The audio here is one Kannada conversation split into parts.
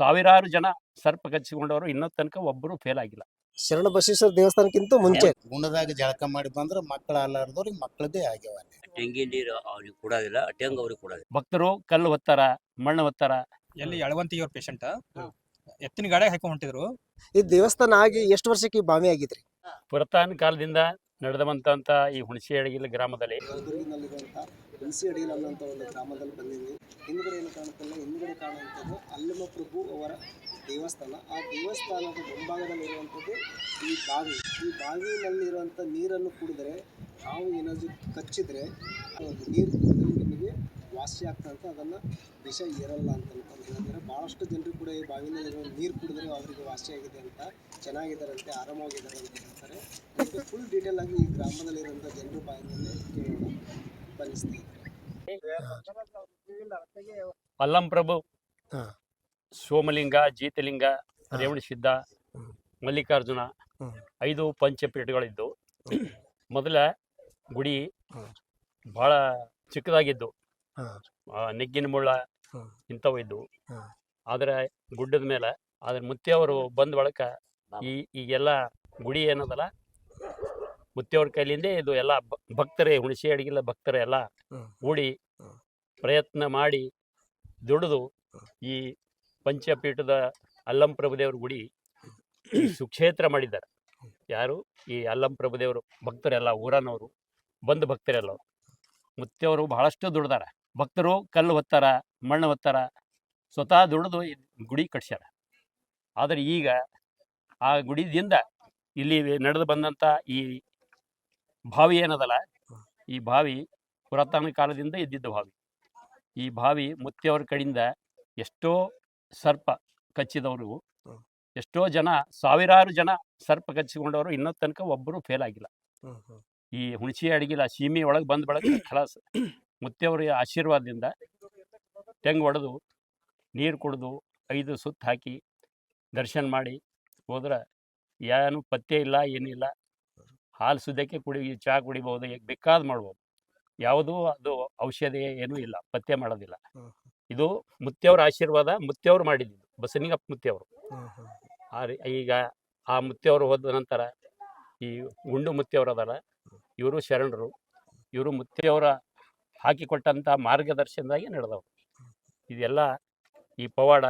ಸಾವಿರಾರು ಜನ ಸರ್ಪ ಕಚ್ಚಿಕೊಂಡವರು ಇನ್ನೂ ತನಕ ಒಬ್ಬರು ಫೇಲ್ ಆಗಿಲ್ಲ. ಶರಣ ಬಸವೇಶ್ವರ ದೇವಸ್ಥಾನಕ್ಕಿಂತ ಮುಂಚೆ. ಗುಣದಾಗ ಜಳಕ ಮಾಡಿ ಬಂದ್ರೆ ಮಕ್ಕಳ ಅಲ್ಲಾರ್ದವ್ರಿಗೆ ಮಕ್ಕಳದೇ ಆಗ್ಯಾವ ಟೆಂಗಿ ತೆಂಗಿನ ನೀರು ಅವ್ರಿಗೆ ಕೊಡೋದಿಲ್ಲ ಟೆಂಗ್ ಅವ್ರಿಗೆ ಕೊಡೋದಿಲ್ಲ. ಭಕ್ತರು ಕಲ್ಲು ಹೊತ್ತಾರ ಮಣ್ಣು ಹೊತ್ತಾರ ಎಲ್ಲಿ ಯಳವಂತಿಗೆ ಅವ್ರ ಪೇಷಂಟ್ ಎತ್ತಿನ ಗಾಡಿ ಹಾಕೊಂಡ್ ಹೊಂಟಿದ್ರು. ಈ ದೇವಸ್ಥಾನ ಆಗಿ ಎಷ್ಟು ವರ್ಷಕ್ಕೆ ಈ ಬಾವಿ ಆಗಿದ್ರಿ? ಪುರಾತನ ಕಾಲದಿಂದ ನಡೆದಂತ ಈ ಹುಣಸಿ ಅಡಗಿಲ ಗ್ರಾಮದಲ್ಲಿ. ಹುಣಸಿ ಅನ್ನೋ ಅನ್ನೋಂಥ ಒಂದು ಗ್ರಾಮದಲ್ಲಿ ಬಂದಿದ್ವಿ. ಹಿಂದ್ಗಡೆ ಏನು ಕಾಣುತ್ತಲ್ಲ ಹಿಂದ್ಗಡೆ ಕಾಣುವಂಥದ್ದು ಅಲ್ಲಮ ಪ್ರಭು ಅವರ ದೇವಸ್ಥಾನ ಆ ದೇವಸ್ಥಾನದ ಮುಂಭಾಗದಲ್ಲಿರುವಂಥದ್ದು ಈ ಬಾವಿ ಈ ಬಾವಿನಲ್ಲಿರುವಂಥ ನೀರನ್ನು ಕುಡಿದ್ರೆ ನಾವು ಏನಾದರೂ ಕಚ್ಚಿದ್ರೆ ನೀರು ನಿಮಗೆ ವಾಸಿ ಆಗ್ತಂತ ಅದನ್ನು ವಿಷ ಇರಲ್ಲ ಅಂತ ಅನ್ಕೊಂಡು ಬಹಳಷ್ಟು ಜನರು ಕೂಡ ಈ ಬಾವಿನಲ್ಲಿರೋ ನೀರು ಕುಡಿದ್ರೆ ಅವರಿಗೆ ವಾಸಿಯಾಗಿದೆ ಅಂತ ಚೆನ್ನಾಗಿದ್ದಾರಂತೆ ಆರಾಮಾಗಿದ್ದಾರೆ ಅಂತ ಹೇಳ್ತಾರೆ ಮತ್ತು ಫುಲ್ ಡೀಟೇಲ್ ಆಗಿ ಈ ಗ್ರಾಮದಲ್ಲಿರುವಂಥ ಜನರು ಬಾವಿನಲ್ಲಿ ಕೇಳೋಣ ಸ್ನೇಹಿತರೆ ಅಲ್ಲಂ ಪ್ರಭು ಹಾ. ಸೋಮಲಿಂಗ ಜೀತಲಿಂಗ ರೇವಣಿ ಸಿದ್ಧ ಮಲ್ಲಿಕಾರ್ಜುನ ಹ್ಮ್. ಐದು ಪಂಚಪೀಠಗಳಿದ್ದು ಮೊದಲ ಗುಡಿ ಹ್ಮ್. ಬಹಳ ಚಿಕ್ಕದಾಗಿದ್ದು ಹಾ. ಆ, ನೆಗ್ಗಿನ ಮುಳ್ಳ ಹ್ಮ್. ಇಂಥವು ಇದ್ದು ಹಾ. ಆದರೆ ಗುಡ್ಡದ ಮೇಲೆ ಆದ್ರೆ ಮುತ್ತೆಯವರು ಬಂದ ಬಳಿಕ ಈ ಈಗೆಲ್ಲ ಗುಡಿ ಏನದಲ್ಲ ಮುತ್ತೆಯವ್ರ ಕೈಲಿಂದ ಇದು ಎಲ್ಲ ಭ- ಭಕ್ತರೇ ಹುಣಸೆ ಅಡಿಗೆಲ್ಲ ಭಕ್ತರೇ ಎಲ್ಲ ಹ್ಮ್. ಪ್ರಯತ್ನ ಮಾಡಿ ದುಡಿದು ಈ ಪಂಚಪೀಠದ ಅಲ್ಲಂ ಪ್ರಭುದೇವ್ರ ಗುಡಿ ಸುಕ್ಷೇತ್ರ ಮಾಡಿದ್ದಾರೆ. ಯಾರು? ಈ ಅಲ್ಲಂ ಪ್ರಭುದೇವರು ಭಕ್ತರೆಲ್ಲ ಊರನವರು ಬಂದು ಭಕ್ತರೆಲ್ಲ ಮುತ್ತೆಯವರು ಬಹಳಷ್ಟು ದುಡ್ದಾರ. ಭಕ್ತರು ಕಲ್ಲು ಹೊತ್ತಾರ ಮಣ್ಣು ಹೊತ್ತಾರ ಸ್ವತಃ ದುಡಿದು ಗುಡಿ ಕಟ್ಸ್ಯಾರ. ಆದರೆ ಈಗ ಆ ಗುಡಿದಿಂದ ಇಲ್ಲಿ ನಡೆದು ಬಂದಂಥ ಈ ಬಾವಿ ಏನದಲ್ಲ ಈ ಬಾವಿ ಪುರಾತನ ಕಾಲದಿಂದ ಇದ್ದಿದ್ದ ಬಾವಿ ಈ ಬಾವಿ ಮುತ್ತೆಯವ್ರ ಕಡೆಯಿಂದ ಎಷ್ಟೋ ಸರ್ಪ ಕಚ್ಚಿದವರು ಎಷ್ಟೋ ಜನ ಸಾವಿರಾರು ಜನ ಸರ್ಪ ಕಚ್ಚಿಕೊಂಡವರು ಇನ್ನೂ ತನಕ ಒಬ್ಬರು ಫೇಲ್ ಆಗಿಲ್ಲ. ಈ ಹುಣಸಿ ಅಡಗಿಲ್ಲ ಸೀಮೆ ಒಳಗೆ ಬಂದ ಬಳಕ ಖಲಾಸ್ ಮುತ್ತೆಯವರ ಆಶೀರ್ವಾದದಿಂದ ತೆಂಗು ಹೊಡೆದು ನೀರು ಕುಡಿದು ಐದು ಸುತ್ತು ಹಾಕಿ ದರ್ಶನ ಮಾಡಿ ಹೋದ್ರೆ ಏನು ಪತ್ತೆ ಇಲ್ಲ ಏನಿಲ್ಲ. ಹಾಲು ಸುದ್ದಕ್ಕೆ ಕುಡಿ ಚಹಾ ಕುಡಿಬಹುದು ಈಗ ಬೇಕಾದ್ ಮಾಡ್ಬೋದು. ಯಾವುದೂ ಅದು ಔಷಧಿ ಏನೂ ಇಲ್ಲ ಪತ್ತೆ ಮಾಡೋದಿಲ್ಲ. ಇದು ಮುತ್ತೆಯವ್ರ ಆಶೀರ್ವಾದ ಮುತ್ತೆಯವ್ರು ಮಾಡಿದ್ದು ಬಸನಿಗಪ್ಪ ಮುತ್ತೆಯವರು ಆ ಈಗ ಆ ಮುತ್ತೆಯವರು ಹೋದ ನಂತರ ಈ ಗುಂಡು ಮುತ್ತೆಯವರು ಅದಲ್ಲ ಇವರು ಶರಣರು. ಇವರು ಮುತ್ತೆಯವರ ಹಾಕಿಕೊಟ್ಟಂಥ ಮಾರ್ಗದರ್ಶನದಾಗಿ ನಡೆದವು ಇದೆಲ್ಲ ಈ ಪವಾಡ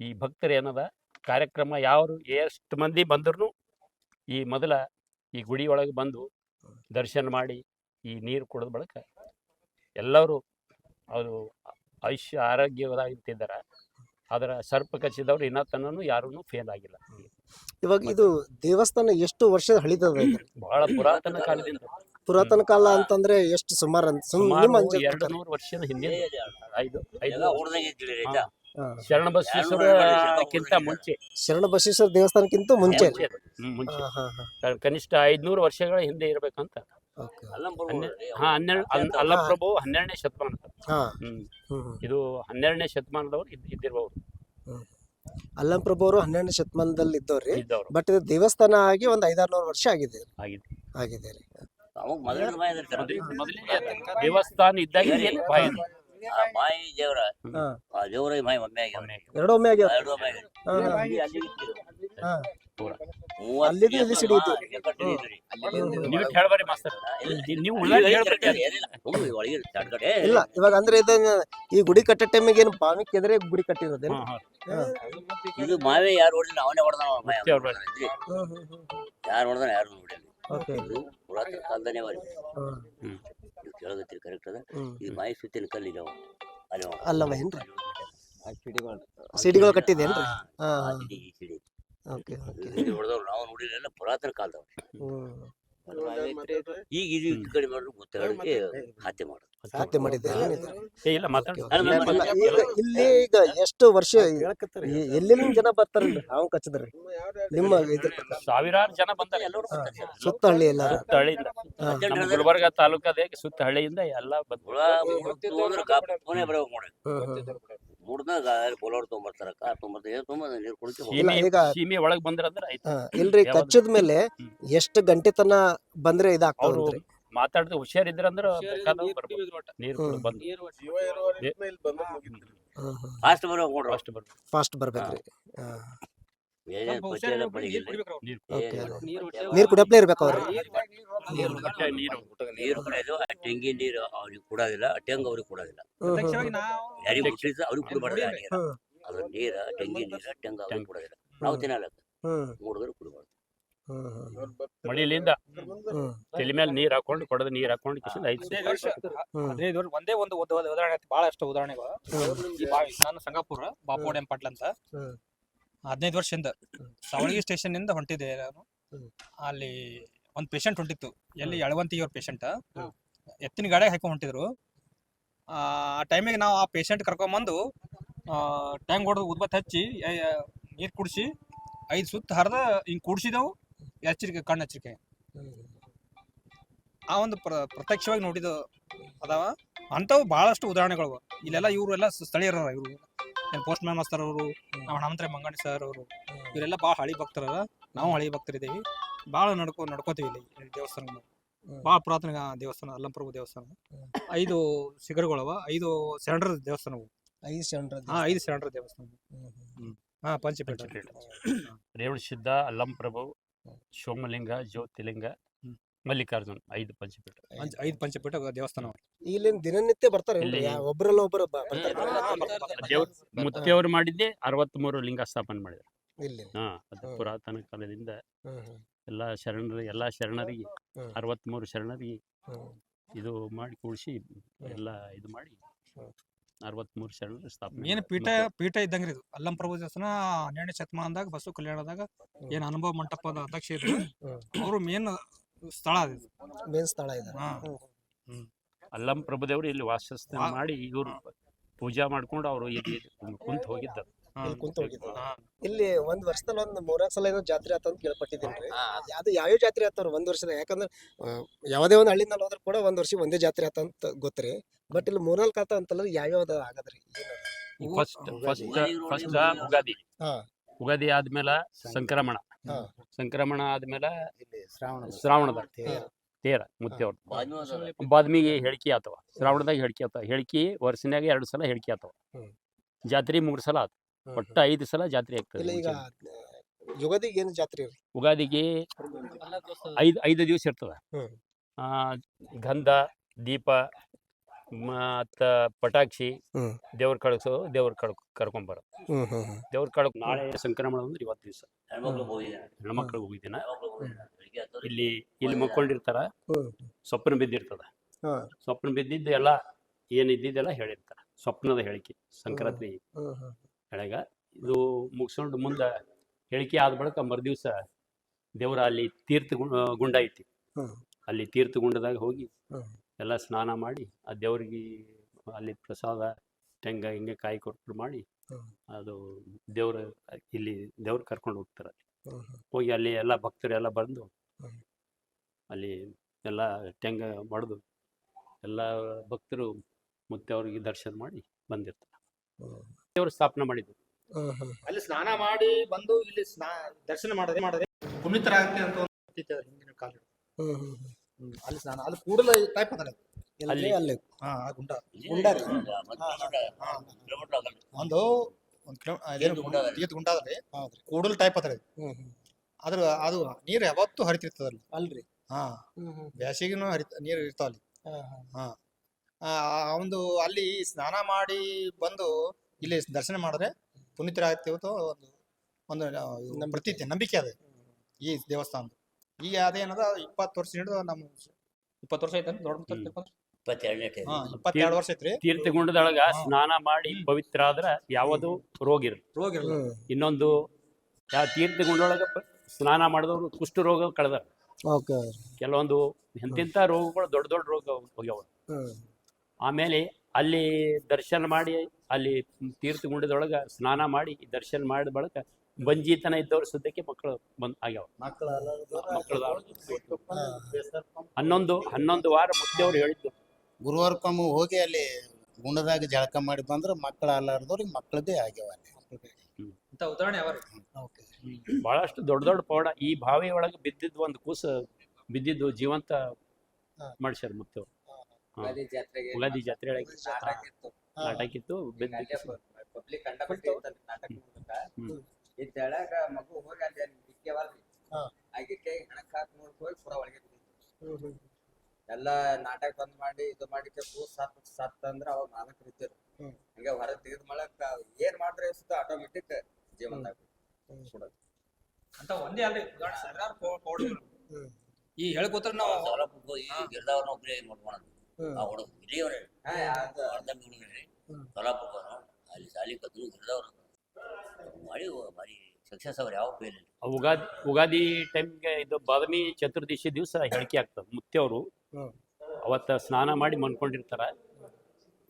ಈ ಭಕ್ತರು ಏನದ ಕಾರ್ಯಕ್ರಮ ಯಾರು ಎಷ್ಟು ಮಂದಿ ಬಂದ್ರು ಈ ಮೊದಲ ಈ ಗುಡಿ ಒಳಗೆ ಬಂದು ದರ್ಶನ ಮಾಡಿ ಈ ನೀರು ಕುಡಿದ ಬಳಿಕ ಎಲ್ಲರೂ ಅವರು ಆಯುಷ್ಯ ಆರೋಗ್ಯವಾಗಿದ್ದಾರೆ ಅದರ ಸರ್ಪ ಕಚ್ಚಿದವರು ಇನ್ನ ತನೂ ಯಾರೂ ಫೇಲ್ ಆಗಿಲ್ಲ. ಇವಾಗ ಇದು ದೇವಸ್ಥಾನ ಎಷ್ಟು ವರ್ಷದ ಹಳಿತದ? ಬಹಳ ಪುರಾತನ ಕಾಲದಿಂದ. ಪುರಾತನ ಕಾಲ ಅಂತಂದ್ರೆ ಎಷ್ಟು ಸುಮಾರು ಅಂತ ಸುಮಾರು ಎರಡು ನೂರು ವರ್ಷದ ಹಿಂದೆ ಐದು ಶರಣ ಬಸವೇಶ್ವರಕ್ಕಿಂತ ಮುಂಚೆ. ಶರಣ ಬಸವೇಶ್ವರ ದೇವಸ್ಥಾನಕ್ಕಿಂತ ಮುಂಚೆ. ಕನಿಷ್ಠ ಐದ್ನೂರು ವರ್ಷಗಳ ಹಿಂದೆ ಇರ್ಬೇಕಂತ. ಬರ್ಬೋದು. ಹಾ ಹನ್ನೆರಡು ಅಲ್ಲಪ್ರಭು ಹನ್ನೆರಡನೇ ಶತಮಾನ ಹಾ. ಹ್ಮ್. ಇದು ಹನ್ನೆರಡನೇ ಶತಮಾನದವ್ರು ಇದ್ದಿರಬಹುದು ಇದ್ದಿರ್ಬೋದು ಅಲ್ಲಂ ಪ್ರಭು ಅವರು ಹನ್ನೆರಡನೇ ಶತಮಾನದಲ್ಲಿ ಇದ್ದವ್ರಿ ಇದ್ದವ್ರು ಬಟ್ ಇದು ದೇವಸ್ಥಾನ ಆಗಿ ಒಂದ್ ಐದಾರ್ನೂರು ವರ್ಷ ಆಗಿದೆ ಆಗಿದೆ ಆಗಿದೆ ರೀ ಅವಾಗ ಮೊದಲಿನ ಬಾಯಿ ಇರ್ತಾರೆ. ಮೊದಲೇ ಮೊದಲೇ ದೇವಸ್ಥಾನ ಇದ್ದಾಗ ಬಾಯಿ ಇದೆ. ಆ ಬಾಯಿ ದೇವ್ರ ಹಾ. ಆ ದೇವ್ರ ಬಾಯಿ ಒಮ್ಮೆ ಆಗ್ಯಾವ ಎರಡೊಮ್ಮೆ ಆಗ್ಯಾವ ಎರಡು ಒಮ್ಮೆ ಆಗ್ಯಾವ. ಹಾ, ಹಾ. ಪೂರ. ಇಲ್ಲಿ. ನೀವು ಹೇಳ್ಬಾರಿ ಮಾಸ್ತರ್. ಇಲ್ಲ ಇವಾಗ ಅಂದ್ರೆ ಇದನ್ನ ಈ ಗುಡಿ ಕಟ್ಟೋ ಟೈಮಿಗೆ ಏನು ಬಾವಿ ಕೆದ್ರೆ ಗುಡಿ ಕಟ್ಟಿರೋದೇನು? ಹಾ. ಇದು ಮಾವೇ ಯಾರು ಹೊಡೆದಿಲ್ಲ ಅವನೇ ಹೊಡೆದಾನ ಯಾರು ಹೊಡೆದಾನ ಯಾರು ಇದು ಪುರಾತನ ಕಾಲದನೇ ಅವರಿ ನೀವು ಇದು ಕೇಳಗತ್ತೀರಿ ಕರೆಕ್ಟ್ ಅದ. ಈ ಮಾಯಿ ಸುತ್ತಿನ ಕಲ್ಲು ಇದಾವ ಅಲ್ಲಿ ಅವ. ಅಲ್ಲವ ಏನ್ರಿ? ಸಿಡಿಗಳು ಕಟ್ಟಿದೇನ್ರಿ ಹಾ, ಹಾ ಆ ಸಿಡಿ. Okay okay. ಹೊಡೆದವ್ರು ನಾವು ನೋಡಿರಲಿಲ್ಲ ಪುರಾತನ ಕಾಲದವ್ರು. ಈಗ ಇದು ಈ ಕಡೆ ಮಾಡಿದ್ರು ಹತ್ಯೆ ಮಾಡೋದು. ಹತ್ಯೆ ಮಾಡಿದ್ದೆ. ಏ, ಇಲ್ಲ ಮಾತಾಡ ಇಲ್ಲ, ಈಗ ಎಷ್ಟು ವರ್ಷ ಎಲ್ಲಿ ಎಲ್ಲೆಲ್ಲಿಂದ ಜನ ಬರ್ತಾರಲ್ರಿ ಹಾವು ಕಚ್ಚದ್ರಿ. ನಿಮ್ಮ ಇದ್ರ ಪ್ರಕಾರ. ಸಾವಿರಾರು ಜನ ಬಂದಾರೆ. ಎಲ್ಲರೂ. ಬರ್ತಾರೆ. ಸುತ್ತ ಹಳ್ಳಿ ಎಲ್ಲ ಸುತ್ತ ಹಳ್ಳಿಯಿಂದ ಹಾ. ನಮ್ಮ ಗುಲ್ಬರ್ಗ ತಾಲೂಕದೇ ಸುತ್ತ ಹಳ್ಳಿಯಿಂದ ಎಲ್ಲ ಬಂದ್ರು ಹುಳ ಮುಡ್ತು ಅಂದ್ರೆ ಗಪ್ಪನೆ ಬರ್ಬೇಕು ನೋಡಿ ಹ್ಮ್, ಹ್ಮ್, ತೊಗೊಂಬರ್ತಾರ ಕಾರ್ ತೊಗೊಂಬರ್ತಾರೆ ಏನ್ ತೊಗೊಂಬ ನೀರು ಕುಡಿತು ಇಲ್ಲ, ಈಗ- ಸೀಮೆ ಒಳಗ್ ಬಂದ್ರಂದ್ರೆ ಆಯ್ತು. ಹಾ, ಇಲ್ರಿ ಯಾವ್ದು? ಕಚ್ಚದ ಮೇಲೆ ಹ್ಮ್. ಎಷ್ಟು ಗಂಟೆ ತನ ಬಂದ್ರೆ ಅವರು ಇದಾಗ್ತಾವ್ರಿ ಮಾತಾಡಿದ್ರೆ ಹುಷಾರಿದ್ರಂದ್ರ ಬೇಕಾದವ್ರು ಬರ್ಬೋದು. ನೀರು ಹ್ಮ್. ಕುಡ್ದು ಬಂದು ಫಾಸ್ಟ್ ಬರೋ ನೋಡ್ರಿ ಫಸ್ಟ್ ಬರ್ಬೇಕು. ಫಾಸ್ಟ್ ಬರ್ಬೇಕ್ರಿ. ನೀರು ಕುಡಿಯಪ್ಲೇ ಇರ್ಬೇಕು ಅವ್ರು. ನೀರು ಕುಡಿಯೋದು ಆ ತೆಂಗಿನ ನೀರು ಅವ್ರಿಗೆ ಕೊಡೋದಿಲ್ಲ ಟೆಂಗ್ ಅವ್ರಿಗೆ ಕೊಡೋದಿಲ್ಲ. ಯಾರಿಗೆ ಮುಟ್ಟಿದ್ರೆ ಅವ್ರಿಗೆ ಕುಡಬಾರ್ದು ಆ ನೀರು. ಅದ್ರ ಅದು ನೀರ ತೆಂಗಿನ ನೀರ ಟೆಂಗ್ ಅವ್ರಿಗೆ ಟೆಂಗ್. ಕೊಡೋದಿಲ್ಲ. ನಾವು ತಿನ್ನಲ್ಲ ಹ್ಮ್. ಹುಡುಗರು ಕುಡಿಬಾರ್ದು. ಮಳಿಲಿಂದ ತಲೆ ಮೇಲೆ ನೀರ್ ಹಾಕೊಂಡು ಕೊಡದ ನೀರ್ ಹಾಕೊಂಡು ಕಿಶನ್ ಐದು ಹದಿನೈದು ವರ್ಷ. ಒಂದೇ ಒಂದು ಉದ- ಉದ- ಉದಾಹರಣೆ ಬಹಳಷ್ಟು ಉದಾಹರಣೆಗಳು. ಈ ಬಾವಿ ನಾನು ಸಂಗಾಪುರ ಬಾಪೋಡೆಂ ಪಾಟ್ಲ ಅಂತ. ಹ್ಮ್. ಹದಿನೈದು ವರ್ಷದಿಂದ ಸಾವಳಗಿ ಸ್ಟೇಷನ್ ಇಂದ ಹೊಂಟಿದ್ದೆ ನಾನು. ಅಲ್ಲಿ ಒಂದು ಪೇಷಂಟ್ ಹೊಂಟಿತ್ತು. ಎಲ್ಲಿ ಯಳವಂತಿ ಅವ್ರ ಪೇಷಂಟ್. ಎತ್ತಿನ ಗಾಡಿಗೆ ಹಾಕೊಂಡು ಹೊಂಟಿದ್ರು. ಆ ಟೈಮಿಗೆ ನಾವು ಆ ಪೇಷಂಟ್ ಕರ್ಕೊಂಬಂದು ಟ್ಯಾಂಕ್ ಹೊಡೆದು ಉದ್ಬತ್ ಹಚ್ಚಿ ನೀರು ಕುಡಿಸಿ ಐದು ಸುತ್ತ ಹರಿದ ಹಿಂಗೆ ಕುಡಿಸಿದೆವು. ಎಚ್ಚರಿಕೆ ಕಣ್ಣು ಎಚ್ಚರಿಕೆ ಆ ಒಂದು ಪ್ರ ಪ್ರತ್ಯಕ್ಷವಾಗಿ ನೋಡಿದ ಅದಾವ. ಅಂಥವು ಭಾಳಷ್ಟು ಉದಾಹರಣೆಗಳು. ಇಲ್ಲೆಲ್ಲ ಇವರು ಎಲ್ಲ ಸ್ಥಳೀಯರ ಇವರು. ಏನು ಪೋಸ್ಟ್ ಮ್ಯಾನ್ ಮಾಸ್ತರ್ ಅವರು ನಮ್ಮ ಹಣಮಂತ್ರಿ ಮಂಗಾಣಿ ಸರ್ ಅವರು. ಇವರೆಲ್ಲ ಭಾಳ ಹಳಿ ಭಕ್ತರ ನಾವು ಹಳಿ ಭಕ್ತರಿದ್ದೀವಿ. ಭಾಳ ನಡ್ಕೊ ನಡ್ಕೋತೀವಿ ಇಲ್ಲಿ ದೇವಸ್ಥಾನ ಬಹಳ ಭಾಳ ಪುರಾತನ ದೇವಸ್ಥಾನ ಅಲ್ಲಂಪ್ರಭು ದೇವಸ್ಥಾನ. ಐದು ಶಿಖರಗಳವ ಐದು ಶರಣರ ದೇವಸ್ಥಾನವು. ಐದು ಸಿಲಿಂಡರ್ ಹಾಂ ಐದು ಶರಣರ ದೇವಸ್ಥಾನ. ಹಾ ಪಂಚಪೇಟ. ರೇವಣ ಸಿದ್ಧ ಅಲ್ಲಂಪ್ರಭು ಶೋಮಲಿಂಗ ಜ್ಯೋತಿಲಿಂಗ. ಮಲ್ಲಿಕಾರ್ಜುನ್ ಐದು ಪಂಚಪೀಠ. ಪಂಚ ಐದು ಪಂಚಪೀಠ ದೇವಸ್ಥಾನ ಇಲ್ಲಿಂದ ದಿನನಿತ್ಯ ಬರ್ತಾರೆ ಇಲ್ಲಿ- ಒಬ್ಬರಲ್ಲ ಒಬ್ಬರು ಮುತ್ತಿಯವರು ದೇವ್ರ ಮುತ್ತೆಯವರು ಮಾಡಿದ್ದೆ ಅರವತ್ಮೂರು ಲಿಂಗ ಸ್ಥಾಪನೆ ಮಾಡಿದ್ರು. ಇಲ್ಲಿ ಹಾ ಅದು ಹ್ಮ್. ಪುರಾತನ ಕಾಲದಿಂದ ಹ್ಮ್ ಹ್ಮ್. ಎಲ್ಲಾ ಶರಣರು ಎಲ್ಲಾ ಶರಣರಿಗೆ ಹ್ಮ್. ಅರವತ್ಮೂರು ಶರಣರಿಗೆ ಹ್ಮ್. ಇದು ಮಾಡಿ ಕೂಡಿಸಿ ಎಲ್ಲ ಇದು ಮಾಡಿ ಹ್ಮ್. ಅರವತ್ಮೂರು ಶರಣರು ಸ್ಥಾಪನೆ ಮೇನ್ ಮಾಡಿದ್ರು. ಪೀಠ ಮತ್ತೆ ಪೀಠ ಇದ್ದಂಗ್ರಿ ಇದು. ಅಲ್ಲಂಪ್ರಭು ದೇವಸ್ಥಾನ ಹನ್ನೆರಡನೇ ಶತಮಾನದಾಗ ಬಸವ ಕಲ್ಯಾಣದಾಗ ಏನ್ ಅನುಭವ ಮಂಟಪದ ಅಧ್ಯಕ್ಷ ಇದ್ರು. ಹ್ಮ್. ಅವರು ಮೇನ್ ಸ್ಥಳ ಅದು ಇದು. ಮೇನ್ ಸ್ಥಳ ಇದೆ. ಹಾ. ಹ್ಮ್. ಅಲ್ಲಂ ಪ್ರಭುದೇವರು ಇಲ್ಲಿ ವಾಸಸ್ಥಾನ ವಾ- ಮಾಡಿ ಇವರು ಪೂಜಾ ಮಾಡ್ಕೊಂಡು ಅವರು ಇಲ್ಲಿ ಕುಂತ ಹೋಗಿದ್ದ. ಹಾ. ಇಲ್ಲಿ ಕುಂತ ಹೋಗಿದ್ರು ಹಾ. ಇಲ್ಲಿ ಒಂದ್ ವರ್ಷದಲ್ಲಿ ಒಂದ್ ಮೂರ್ನಾಲ್ಕು ಸಲ ಏನೋ ಜಾತ್ರೆ ಆತ ಅಂತ ಕೇಳ್ಪಟ್ಟಿದ್ದೀನಿ ಅದು ಯಾವ ಜಾತ್ರೆ ಆತವ್ರು ಒಂದ್ ವರ್ಷದ? ಯಾಕಂದ್ರೆ ಆ, ಯಾವುದೇ ಒಂದ್ ಹಳ್ಳಿನಲ್ಲಿ ಹೋದ್ರೆ ಕೂಡ ಒಂದ್ ವರ್ಷ ಒಂದೇ ಜಾತ್ರೆ ಆತ ಅಂತ ಗೊತ್ತ್ರಿ ಬಟ್ ಇಲ್ಲಿ ಮೂರ್ನಾಲ್ಕು ಆತ ಅಂತಲ್ಲ ಯಾವ್ಯಾವ್ದು ಆಗದ್ರಿ ಫಸ್ಟ್ ಫಸ್ಟ್ ಫಸ್ಟ್ ಉಗಾದಿ. ಹಾ. ಉಗಾದಿ ಆದ್ಮೇಲೆ ಸಂಕ್ರಮಣ. ಸಂಕ್ರಮಣ ಆದ್ಮೇಲೆ ಇಲ್ಲಿ ಶ್ರಾವಣ ಶ್ರಾವಣದ ತೇರ. ಮುತ್ತೇವ್ರ. ಬಾದ್ಮಿಗೆ ಹೇಳಿಕೆ ಆತವ. ಶ್ರಾವಣದಾಗ ಹೇಳಿಕೆ ಆತವ ಹೇಳಿಕೆ ವರ್ಷನ್ಯಾಗ ಎರಡು ಸಲ ಹೇಳಿಕೆ ಆತವ. ಜಾತ್ರೆ ಮೂರು ಸಲ ಆತ. ಒಟ್ಟ ಐದು ಸಲ ಜಾತ್ರೆ ಆಗ್ತದೆ ಯುಗಾದಿಗೆ ಏನ್ ಜಾತ್ರೆ ಯುಗಾದಿಗೆ ಉಗಾದಿಗೆ ಐದು ಐದು ದಿವಸ ಇರ್ತದ. ಆ, ಗಂಧ ದೀಪ ಮತ್ತ ಪಟಾಕ್ಷಿ ಹ್ಮ್. ದೇವ್ರ ಕಳ್ಸೋ ದೇವ್ರ ಕಳಕ್ ಹ್ಮ್ ಹ್ಮ್ ಹ್ಮ್ ದೇವ್ರ ಕಳಕ್ ನಾಳೆ ಸಂಕ್ರಮಣ ಅಂದ್ರೆ ಇವತ್ತು ದಿವಸ ಹೆಣ್ಮಕ್ಳು ಹೋಗಿದ್ದಾರೆ. ಹೋಗಿದ್ದೀನ ಹೆಣ್ಮಕ್ಳು ಹೋಗಿದ್ದಾರೆ. ಬೆಳಿಗ್ಗೆ ಹತ್ತೋದು ಇಲ್ಲಿ ಇಲ್ಲಿ ಮಕ್ಕೊಂಡಿರ್ತಾರ ಹ್ಮ್. ಸ್ವಪ್ನ ಬಿದ್ದಿರ್ತದ ಹಾ. ಸ್ವಪ್ನ ಬಿದ್ದಿದ್ದು ಎಲ್ಲ ಏನ್ ಇದ್ದಿದ್ದೆಲ್ಲ ಹೇಳಿರ್ತಾರ ಸ್ವಪ್ನದ ಹೇಳಿಕೆ ಸಂಕ್ರಾಂತಿ ಹ್ಮ್ ಹ್ಮ್ ಬೆಳಗ ಇದು ಮುಗಿಸ್ಕೊಂಡು ಮುಂದೆ ಹೇಳಿಕೆ ಆದ ಬಳಿಕ ಮರುದಿವ್ಸ ದೇವರ ಅಲ್ಲಿ ತೀರ್ಥ ಗು- ಗುಂಡ ಐತಿ ಹ್ಮ್. ಅಲ್ಲಿ ತೀರ್ಥ ಗುಂಡದಾಗ ಹೋಗಿ ಹ್ಮ್. ಎಲ್ಲ ಸ್ನಾನ ಮಾಡಿ ಆ ದೇವ್ರಿಗೆ ಅಲ್ಲಿ ಪ್ರಸಾದ ತೆಂಗ ಹಿಂಗೆ ಕಾಯಿ ಕೊಟ್ಟು ಮಾಡಿ ಅದು ದೇವ್ರ ಇಲ್ಲಿ ದೇವ್ರ ಕರ್ಕೊಂಡು ಹೋಗ್ತಾರೆ. ಹೋಗಿ ಅಲ್ಲಿ ಎಲ್ಲ ಭಕ್ತರೆಲ್ಲ ಬಂದು ಅಲ್ಲಿ ಎಲ್ಲ ತೆಂಗ ಮಾಡಿದು ಎಲ್ಲ ಭಕ್ತರು ಮತ್ತೆ ಅವ್ರಿಗೆ ದರ್ಶನ ಮಾಡಿ ಬಂದಿರ್ತಾರೆ. ದೇವ್ರ ಸ್ಥಾಪನೆ ಹ್ಮ್. ಅಲ್ಲಿ ಸ್ನಾನ ಮಾಡಿ ಬಂದು ಇಲ್ಲಿ ಸ್ನಾ ದರ್ಶನ ಮಾಡದೆ ಮಾಡದೆ ಪುನೀತರಾಗತ್ತೆ ಅಂತ ಒಂದು ಹಿಂದಿನ ಕಾಲ ಹ್ಮ್ ಹ್ಮ್ ಹ್ಮ್. ಅಲ್ಲಿ ಸ್ನಾನ ಅಲ್ಲಿ ಕೂಡಲ ಟೈಪ್ ಅದ. ಅಲ್ಲಿ- ಅಲ್ಲಿ. ಹಾ ಗುಂಡ. ಗುಂಡ ರೀ. ಒಂದು ಒಂದು ಕಿಲೋ ಗುಂಡ ಅದ. ಗುಂಡ ಹೌದ್ರಿ. ಕೂಡಲ್ ಟೈಪ್ ಅದ. ರೀ. ಅದ್ರ ಅದು ನೀರು ಯಾವತ್ತೂ ಹರಿತಿರ್ತದಲ್ಲ ಅಲ್ರಿ. ಹಾ. ಬ್ಯಾಸಿಗಿನೂ ಹರಿತ ನೀರು ಇರ್ತಾವ ಅಲ್ಲಿ. ಹಾ, ಒಂದು ಅಲ್ಲಿ ಸ್ನಾನ ಮಾಡಿ ಬಂದು ಇಲ್ಲಿ ದರ್ಶನ ಮಾಡಿದ್ರೆ ಪುನೀತರಾಗ್ತೀವಿ ಒಂದು ಒಂದು. ಪ್ರತೀತಿ ನಂಬಿಕೆ ಅದ. ಈ ದೇವಸ್ಥಾನ ಈಗ ಅದೇನದ ಇಪ್ಪತ್ತು ವರ್ಷ ಹಿಡಿದು ನಮ್ಮ ಇಪ್ಪತ್ತು ವರ್ಷ ಐತೆ ದೊಡ್ಡ. ಇಪ್ಪತ್ತೆರಡನೇ ಇಪ್ಪತ್ತೆರಡು ವರ್ಷ ಐತ್ರಿ. ತೀರ್ಥಗುಂಡದೊಳಗ. ಸ್ನಾನ ಮಾಡಿ ಪವಿತ್ರ ಆದ್ರ ಯಾವುದು ರೋಗ ಇರ ರೋಗ ಇರ ಇನ್ನೊಂದು ಯಾವ ತೀರ್ಥಗುಂಡೊಳಗ ಪ- ಸ್ನಾನ ಮಾಡಿದವರು ಕುಷ್ಠ ರೋಗ ಕಳೆದಾರ. ಓಕೆ. ಕೆಲವೊಂದು ಎಂತೆಂಥ ರೋಗಗಳು ದೊಡ್ಡ ದೊಡ್ಡ ರೋಗ ಹೋಗ್ಯಾವ. ಆಮೇಲೆ ಅಲ್ಲಿ ದರ್ಶನ ಮಾಡಿ ಅಲ್ಲಿ ತೀರ್ಥಗುಂಡದೊಳಗ ಸ್ನಾನ ಮಾಡಿ ದರ್ಶನ ಮಾಡಿದ ಬಳಿಕ ಬಂಜೀತನ ಇದ್ದವ್ರ ಸದ್ಯಕ್ಕೆ ಮಕ್ಕಳು ಬಂದ್ ಆಗ್ಯಾವ. ಮಕ್ಕಳು ಹನ್ನೊಂದು ಹನ್ನೊಂದು ವಾರ ಮುದ್ದೆವ್ರು ಹೇಳಿದ್ದು ಗುರುವಾರಕ್ಕೊಮ್ಮೆ ಹೋಗಿ ಅಲ್ಲಿ ಗುಣದಾಗ ಜಳಕ ಮಾಡಿ ಬಂದ್ರೆ ಮಕ್ಕಳು ಅಲ್ಲಾರ್ದವ್ರಿಗೆ ಮಕ್ಕಳದೇ ಆಗ್ಯಾವ ಅಲ್ಲಿ. ಇಂಥ ಉದಾಹರಣೆ ಅವರು ಓಕೆ. ಬಹಳಷ್ಟು ದೊಡ್ಡ ದೊಡ್ಡ ಪೌಡ ಈ ಬಾವಿ ಒಳಗೆ ಬಿದ್ದಿದ್ದು ಒಂದು ಕೂಸ ಬಿದ್ದಿದ್ದು ಜೀವಂತ. ಮಾಡ್ಸ್ಯಾರ ಮುತ್ತೇವ್ರು. ಹಾ. ಉಗಾದಿ ಜಾತ್ರೆ ನಾಟಕ ತೆಳಗ ಮಗು ಹೋಗಿ ಅಲ್ಲಿ ಅಲ್ಲಿ ಬಿಕ್ಕೇವಲ್ರಿ ಕೈ ಆಗಿಕ್ಕೆ ಹಣಕ್ ಹಾಕಿ ನೋಡ್ಕೋಗಿ ಪೂರ ಒಳಗೆ ಬಿದ್ದಿತ್ತು. ಹ್ಮ್ ಎಲ್ಲಾ ನಾಟಕ ಬಂದ್ ಮಾಡಿ ಇದು ಮಾಡಿಕ್ಕೆ ಪೂ ಸತ್ ಸತ್ ಅಂದ್ರ ಅವಾಗ ನಾಲ್ಕು ಇದ್ದರು ಹ್ಮ್. ಹಂಗೆ ಹೊರ ತೆಗೆದ ಮಾಡಕ್ ಏನ್ ಮಾಡ್ರಿ ಸುತ್ತ ಆಟೋಮೆಟಿಕ್ ಜೀವನ ಹ್ಮ್. ಅಂತ ಒಂದೇ ಅಲ್ರಿ ಉದಾಹರಣೆ ಸಾವಿರಾರು ಕೋ- ಕೋಡ್ಗಳು. ಹ್ಮ್. ಈ ಹೇಳ್ಕೊತಾರ ನಾವು ಸೌಲಭ್ಯ ಹೋಗಿ ಗಿರ್ದಾವ್ರನ್ನ ಒಬ್ಬರೇ ಮಾಡ್ಕೊಳೋದು ಹ್ಮ್. ಆ ಹುಡುಗ ಇಲ್ಲಿಯವ್ರೆ ಹಾ ಅದು ಅರ್ಧಂಬಿ ಹುಡುಗರಿ ಹ್ಮ್. ಸೊಲಾಪುರ ಅಲ್ಲಿ ಸಾಲಿ ಕದ್ದು ಗಿರ್ದವ್ರು ಮಾಡಿ ಭಾರಿ ಸಕ್ಸಸ್ ಅವ್ರು ಯಾವ ಫೇಲ್ ಇಲ್ಲ ಉಗಾದಿ ಉಗಾದಿ ಟೈಮ್ಗೆ ಇದು ಬಾದಾಮಿ ಚತುರ್ದಶಿ ದಿವಸ ಹೇಳಿಕೆ ಆಗ್ತದೆ ಮುತ್ತೆಯವರು ಹ್ಮ್. ಅವತ್ತ ಸ್ನಾನ ಮಾಡಿ ಮನ್ಕೊಂಡಿರ್ತಾರ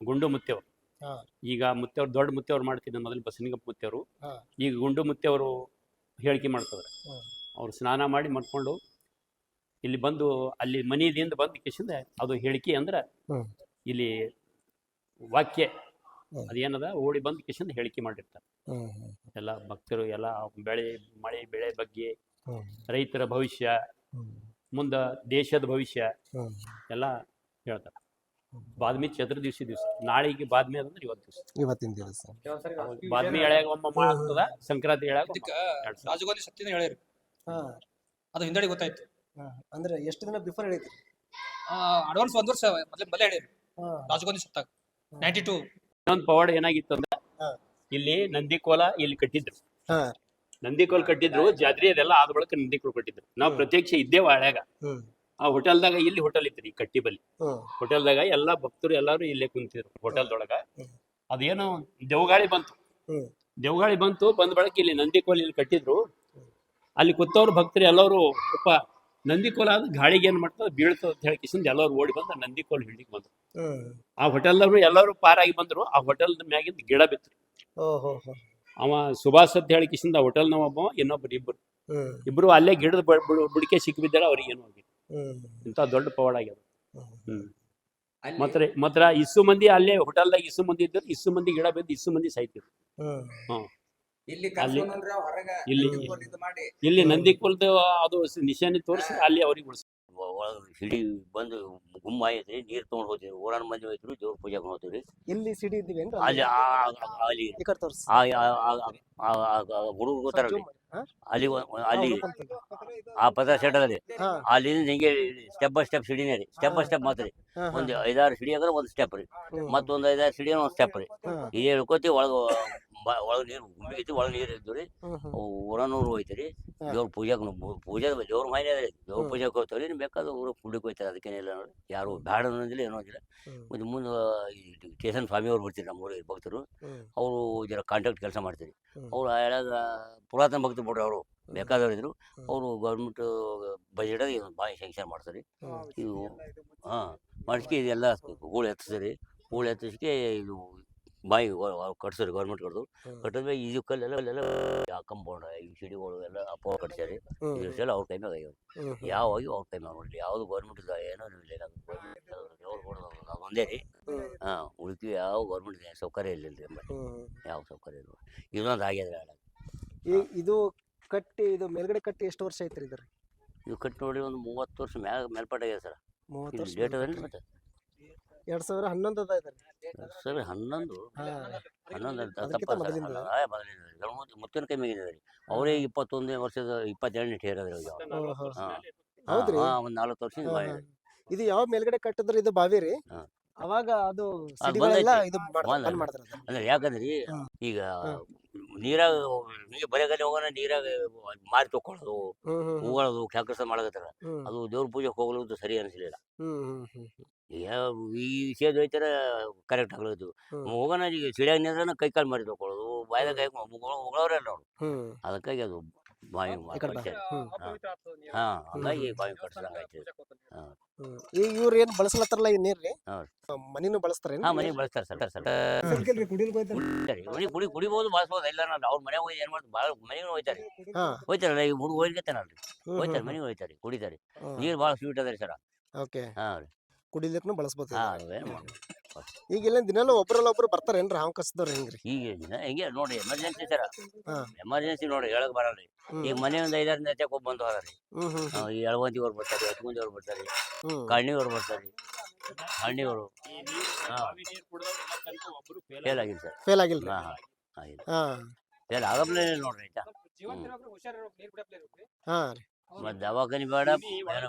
ಗುಂಡು ಮುತ್ತೆಯವರು ಹಾ. ಈಗ ಮುತ್ತೆಯವ್ರು ದೊಡ್ಡ ಮುತ್ತೆಯವ್ರು ಮಾಡ್ತಿದ್ದ ಮೊದಲು ಬಸನಿಗಪ್ಪ ಮುತ್ತೆಯವರು ಹಾ. ಈಗ ಗುಂಡು ಮುತ್ತೆಯವರು ಹೇಳಿಕೆ ಮಾಡ್ತಾರೆ ಹ್ಮ್. ಅವ್ರು ಸ್ನಾನ ಮಾಡಿ ಮನ್ಕೊಂಡು ಇಲ್ಲಿ ಬಂದು ಅಲ್ಲಿ ಮನೆಯಿಂದ ಬಂದ ಕಿಶಿಂದ ಅದು ಹೇಳಿಕೆ ಅಂದ್ರೆ ಹ್ಮ್. ಇಲ್ಲಿ ವಾಕ್ಯ. ಅದೇನದ? ಓಡಿ ಬಂದು ಕಿಶನ್ ಹೇಳಿಕೆ ಮಾಡಿರ್ತಾರೆ. ಎಲ್ಲ ಭಕ್ತರು ಎಲ್ಲ ಬೆಳೆ ಮಳೆ ಬೆಳೆ ಬಗ್ಗೆ ರೈತರ ಭವಿಷ್ಯ ಮುಂದ ದೇಶದ ಭವಿಷ್ಯ. ಎಲ್ಲ ಹೇಳ್ತಾರೆ. ಬಾದ್ಮಿ ಚತುರ್ ದಿವಸ ನಾಳೆಗೆ ಬಾದ್ಮಿ ಅದಂದ್ರೆ ಇವತ್ತು ದಿವಸ. ಇವತ್ತಿನ ದಿವಸ. ಬಾದ್ಮಿ ಎಳ್ಯಾಗ ಒಮ್ಮ ಮಾಡ್ತದ ಸಂಕ್ರಾಂತಿ ಎಳ್ಯಾಗ. ರಾಜಗೋದಿ ಸತ್ಯನ ಹೇಳಿರಿ ಅದು ಹಿಂದಡಿ ಗೊತ್ತಾಯ್ತು. ಅಂದ್ರೆ ಎಷ್ಟು ದಿನ ಬಿಫೋರ್ ಹೇಳಿದ್ರಿ? ಅಡ್ವಾನ್ಸ್ ಒಂದ್ ವರ್ಷ ಮೊದ್ಲೇ ಮೊದಲೇ ಹೇಳಿರಿ ರಾಜಗೋದಿ ಸತ್ತಾಗ. ನೈಂಟಿ ಟೂ ಇನ್ನೊಂದು ಪವಾಡ ಏನಾಗಿತ್ತು ಅಂದ್ರೆ ಇಲ್ಲಿ ನಂದಿಕೋಲ ಇಲ್ಲಿ ಕಟ್ಟಿದ್ರು. ನಂದಿಕೋಲ್ ಕಟ್ಟಿದ್ರು ಜಾತ್ರೆ ಅದೆಲ್ಲ ಆದ ಬಳಿಕ ನಂದಿಕೋಲ್ ಕಟ್ಟಿದ್ರು. ನಾವು. ಪ್ರತ್ಯಕ್ಷ ಇದ್ದೇವ ಹಳ್ಯಾಗ ಆ ಆ ಹೋಟೆಲ್ದಾಗ ಇಲ್ಲಿ ಹೋಟೆಲ್ ಇತ್ರಿ ಕಟ್ಟಿ ಬಲ್ಲಿ ಹೋಟೆಲ್ ಹೋಟೆಲ್ದಾಗ ಎಲ್ಲಾ ಭಕ್ತರು ಎಲ್ಲಾರು ಇಲ್ಲೇ ಕುಂತಿದ್ರು ಹೋಟೆಲ್ದೊಳಗ. ಹ್ಮ್. ಅದೇನೋ ದೇವಗಾಳಿ ಬಂತು. ದೇವಗಾಳಿ ಬಂತು ಬಂದ ಬಳಿಕ ಇಲ್ಲಿ ನಂದಿಕೋಲ್ ಇಲ್ಲಿ ಕಟ್ಟಿದ್ರು. ಅಲ್ಲಿ ಕೂತವ್ರು ಭಕ್ತರು ಎಲ್ಲರೂ ಅಪ್ಪ ನಂದಿಕೋಲ ಆದ ಗಾಳಿಗೆ ಏನ್ ಮಾಡ್ತಾರೆ ಬೀಳ್ತದ? ಅಂತ ಹೇಳಿ ಕಿಸಿಂದ ಎಲ್ಲರೂ ಓಡಿ ಬಂದ ನಂದಿಕೋಲ್ ಹಿಡಿಗೆ ಬಂದ್ರು. ಆ ಹೋಟೆಲ್ದವ್ರು ಎಲ್ಲರೂ ಪಾರಾಗಿ ಬಂದ್ರು. ಆ ಹೋಟೆಲ್ ಮ್ಯಾಗಿಂದ ಗಿಡ ಬಿತ್ತು ಓಹೋ ಹೋ. ಅವ ಸುಭಾಷ್ ಅಂತ ಹೇಳಿ ಕಿಶಿಂದ ಹೋಟೆಲ್ನವ ಒಬ್ಬ ಇನ್ನೊಬ್ರು ಇಬ್ಬರು. ಇಬ್ರು ಅಲ್ಲೇ ಗಿಡದ ಬುಡಿಕೆ ಬುಡ- ಬುಡಕೆ ಸಿಕ್ಕಿಬಿದ್ದಾರ ಅವ್ರಿಗೆ ಏನು ಹೋಗಿ. ಇಂಥ ದೊಡ್ಡ ಪವಾಡ ಆಗ್ಯದ. ಮತ್ತೆ ಮಾತ್ರ ಇಸ್ಸು ಮಂದಿ ಅಲ್ಲೇ ಹೋಟೆಲ್ದಾಗ ಇಸು ಮಂದಿ ಇದ್ದರು ಇಸು ಮಂದಿ ಗಿಡ ಬಿದ್ದು ಇಸು ಮಂದಿ ಸಾಯ್ತಿದ್ರು. ಹ್ಮ್. ಇಲ್ಲಿ ಇಲ್ಲಿ ನಂದಿಕುಲ್ದ ಅದು ನಿಶಾನೆ ತೋರಿಸಿ ಅಲ್ಲಿ ಅವ್ರಿಗೆ ಉಳಿಸ್ ಒಳಗೆ ಸಿಡಿ ಬಂದು ಗುಮ್ಮ ಐತ್ರಿ ನೀರ್ ತಗೊಂಡ್ ಹೋಗ್ತೀವಿ ಊರನ ಮಂದಿ ಹೋಯ್ತು ದೇವ್ರ ಪೂಜೆ ಹೋಗ್ತೀವಿ ಇಲ್ಲಿ ಸಿಡಿ ಇದ್ದೀವಿ ಏನ್ರಿ? ಅಲ್ಲಿ ಅಲ್ಲಿ. ಹುಡುಗ ಗೊತ್ತಾರ? ಅಲ್ಲಿ ಅಲ್ಲಿ. ಆ ಪದ ಸೆಟದಲ್ಲಿ ಅಲ್ಲಿ. ಹಿಂಗೆ ಸ್ಟೆಪ್ ಬೈ ಸ್ಟೆಪ್ ಸಿಡಿನೇ ರೀ. ಸ್ಟೆಪ್ ಬೈ ಸ್ಟೆಪ್ ಮಾತ್ರ. ರೀ. ಒಂದ್ ಐದಾರು ಸಿಡಿ ಅಂದ್ರೆ ಒಂದ್ ಸ್ಟೆಪ್ ರೀ. ಮತ್ತೊಂದು ಐದಾರು ಸಿಡಿ ಒಂದು ಸ್ಟೆಪ್ ರೀ. ಇದೇ ಹೇಳ್ಕೊತಿ ಒಳಗ ಒಳಗ ನೀರು ಐತಿ ಒಳಗ ನೀರು ಐತಿ ರೀ. ಊರನೂರು ಹೋಯ್ತಿರಿ ಹಾ. ದೇವ್ರ ಪೂಜಾಕ್ ಪೂಜೆ ದೇವ್ರ ಮನೆ ಅದ. ದೇವ್ರ ಪೂಜೆ ಪೂಜೆಗೆ ಹೋಗ್ತಾವ್ರಿ ನಿಮ್ ಬೇಕಾದ್ರೆ ಊರ ಪುಂಡಿಕ್ ಹೋಯ್ತಾರೆ ಅದಕ್ಕೇನಿಲ್ಲ ನೋಡಿ. ಯಾರು ಬ್ಯಾಡ ಅನ್ನೋದಿಲ್ಲ ಏನೋ ಇಲ್ಲ. ಮತ್ತೆ ಮುಂದೆ ಸ್ಟೇಷನ್ ಸ್ವಾಮಿ ಅವ್ರು ಬರ್ತೀರಿ ನಮ್ಮ ಊರಿಗೆ ಭಕ್ತರು. ಅವರು ಜರ ಕಾಂಟ್ಯಾಕ್ಟ್ ಕೆಲಸ ಮಾಡ್ತೀರಿ. ಅವ್ರು ಹೇಳಾಗ ಪುರಾತನ ಭಕ್ತರು ಬಿಡ್ರಿ ಅವರು ಬೇಕಾದವ್ರು ಇದ್ರು ಅವರು ಗೌರ್ಮೆಂಟ್ ಬಜೆಟ್ ಭಾಳ ಸ್ಯಾಂಕ್ಷನ್ ಮಾಡ್ತಾರೆ. ಇದು ಇವು ಹಾಂ ಮಾಡಿಸ್ಕೆ ಇದೆಲ್ಲ ಗೂಳು ಎತ್ತಿಸ್ರಿ ಗೂಳು ಎತ್ತಿಸ್ಕೆ ಇದು ಬಾಯಿ ಕಟ್ಸರಿ ಗೌರ್ಮೆಂಟ್ ಕಡ್ದು ಕಟ್ಟಿದ್ರೆ ಇದು ಕಲ್ಲೆಲ್ಲ ಕಂಪೌಂಡ್ ಈ ಸಿಡಿಗಳು ಎಲ್ಲ ಅಪ್ಪ ಕಟ್ಸ್ಯಾರಿ. ಎಲ್ಲ ಅವ್ರ ಟೈಮ್ ಆಗ್ಯಾವ. ಹ್ಮ್. ಯಾವ ಆಗಿ ಅವ್ರ ಟೈಮ್ ನೋಡ್ರಿ ಯಾವ್ದು ಗೌರ್ಮೆಂಟ್ ಏನೋ ಇಲ್ಲ ಒಂದೇ ರೀ. ಹಾ ಉಳಿತೀವಿ ಯಾವ ಗೌರ್ಮೆಂಟ್ ಸೌಕರ್ಯ ಇಲ್ಲ ರೀ. ಯಾವ ಸೌಕರ್ಯ ಇಲ್ಲ ಇನ್ನೊಂದು ಆಗ್ಯದ ಈ- ಇದು ಕಟ್ಟಿ ಇದು ಮೇಲ್ಗಡೆ ಕಟ್ಟಿ ಎಷ್ಟು ವರ್ಷ ಐತ್ರಿ ಇದ್ರ ಇದು ಕಟ್ಟಿ ನೋಡಿ ಒಂದು ಮೂವತ್ತು ವರ್ಷ ಮ್ಯಾಗ ಮೇಲ್ಪಟ್ಟಾಗ್ಯದ ಸರ್. ಮೂವತ್ತು ವರ್ಷ ಡೇಟ್ ಅದ ಮತ್ತೆ? ಎರಡ್ ಸಾವಿರ ಹನ್ನೊಂದು ಅದ ಇದ್ರಿ ಸರ್ ಹನ್ನೊಂದು ಹನ್ನೊಂದು ಅಂತ ಅದಕ್ಕಿಂತ ತಪ್ಪ ಮೊದಲಿಂದ? ಮುತ್ತಿನ ಕೈ ಅವರೇ ಇಪ್ಪತ್ತೊಂದನೇ ವರ್ಷದ ಇಪ್ಪತ್ತೆರಡನೇ ಟೇರ್ ಅದ್ರ ಓಹೋ. ಹಾಂ ಹೌದ್ರಿ? ಒಂದು ನಾಲ್ಕು ವರ್ಷದಿಂದ ಹಾ, ಬಾಯಿ ಹಾ. ಇದು ಯಾವ ಮೇಲ್ಗಡೆ ಕಟ್ಟಿದ್ರೆ ಇದು ಬಾವಿ ರೀ ಹಾ. ಅವಾಗ ಅದು ಬಂದೈತಿ. ಇದು ಮಾಡ್ತಾರೆ ಬಂದೈತಿ. ಬಂದ್ ಮಾಡ್ತಾರೆ ಅದನ್ನ. ಅಂದ್ರೆ ಯಾಕಂದ್ರಿ ಈಗ ಹಾ. ನೀರಾಗ ಬರೇ ಗಲ್ಲಿ ಹೋಗೋಣ ನೀರಾಗ ಮಾರಿ ತಕೊಳ್ಳೋದು ಹ್ಮ್ ಹ್ಮ್ ಹ್ಮ್. ಹೂಗಳದು ಕೆಲಸ ಮಾಡಕತ್ತಾರ ಹ್ಮ್ ಅದು ದೇವ್ರ ಪೂಜೆಗೆ ಹೋಗಲು ಸರಿ ಅನ್ಸಲಿಲ್ಲ ಹ್ಮ್ ಹ್ಮ್ ಹ್ಮ್ ಈಗ ಈ ವಿಷಯ ಹೋಯ್ತಾರ ಕರೆಕ್ಟ್ ಆಗ್ಲೋದು. ಹೋಗೋಣ ಈಗ ಸಿಡಿಯಾಗ ನಿಂದ್ರನ ಕೈ ಕಾಲು ಮಾಡಿ ತಗೊಳ್ಳೋದು ಬಾಯ್ದಾಗ ಕೈ ಉಗಳವ್ರಲ್ಲ ಅವ್ರು ಅದಕ್ಕಾಗಿ ಅದು ಬಾಯಿ ಹಾ. ಹಂಗಾಗಿ ಬಾಯಿ ಕಟ್ಸಂಗ ಆಯ್ತು. ಈಗ ಇವ್ರು ಏನ್ ಬಳಸ್ಲತ್ತಾರಲ್ಲ ಈ ನೀರ್ರಿ ಹಾ. ಮನಿನೂ ಬಳಸ್ತಾರೆ ಹಾ ಮನೆಗೆ ಬಳಸ್ತಾರೆ ಸರ್ ಸರ್ ಕುಡಿತಾರೆ ಕುಡಿ ಕುಡಿ ಕುಡಿಬೋದು ಬಳಸ್ಬೋದು. ಇಲ್ಲ ನಾನು ಅವ್ರ ಮನೆ ಹೋಗಿ ಏನ್ ಮಾಡ್ತಾರೆ ಭಾಳ ಮನೆಗೆ ಹೋಯ್ತಾರೆ. ಹಾ. ಹೋಯ್ತಾರಲ್ಲ ಈ ಹುಡುಗ ಹೋಗ್ತಾನಲ್ರಿ ಹೋಯ್ತಾರೆ ಮನೆಗೆ ಹೋಯ್ತಾರೆ ಕುಡಿತಾರೆ. ನೀರು ಭಾಳ ಸ್ವೀಟ್ ಅದ ರೀ ಸರ್. ಓಕೆ. ಹಾ ರೀ. ಕುಡಿಲಿಕ್ನು ಬಳಸ್ಬೋದು ಮಾಡೋದು ಈಗ ಇಲ್ಲ ದಿನಲ್ಲ ಒಬ್ರಲ್ಲ ಒಬ್ರು ಬರ್ತಾರೇನ್ರಿ ಹಾವು ಕಸದವ್ರು ಹೆಂಗ್ರಿ? ಈಗ ದಿನ ಹೆಂಗೆ ನೋಡಿ ಎಮರ್ಜೆನ್ಸಿ ಸರ. ಹಾ. ಎಮರ್ಜೆನ್ಸಿ ನೋಡಿ ಹೇಳಕ್ ಬರಲ್ರಿ. ರೀ ಈಗ ಮನೆ ಒಂದು ಐದಾರಿಂದ ನೆಚ್ಚಕ್ಕೆ ಹೋಗಿ ಬಂದು ಹೋದ್ರಿ ಹ್ಮ್ ಹ್ಮ್ ಹ್ಮ್. ಈ ಎಳವಂತಿಯವ್ರು ಬರ್ತಾರೆ ಹತ್ಮಂದಿಯವ್ರು ಬರ್ತಾರೆ ಹ್ಮ್. ಕಣ್ಣಿಯವ್ರು ಬರ್ತಾರೆ. ಫೇಲ್ ಆಗಿಲ್ಲ ಸರ್. ಫೇಲ್ ಆಗಿಲ್ರಿ ಹಾಂ ಹಾ ಆಗಿಲ್ಲ. ಹಾ. ಎಲ್ಲ ಆಗಪ್ಲೇ ನೋಡ್ರಿ ಆಯ್ತಾ? ಹ್ಮ್. ಹಾ ರೀ. ಮತ್ತೆ ದವಾಖಾನೆ ಬೇಡ ಏನು ಬೇಡ.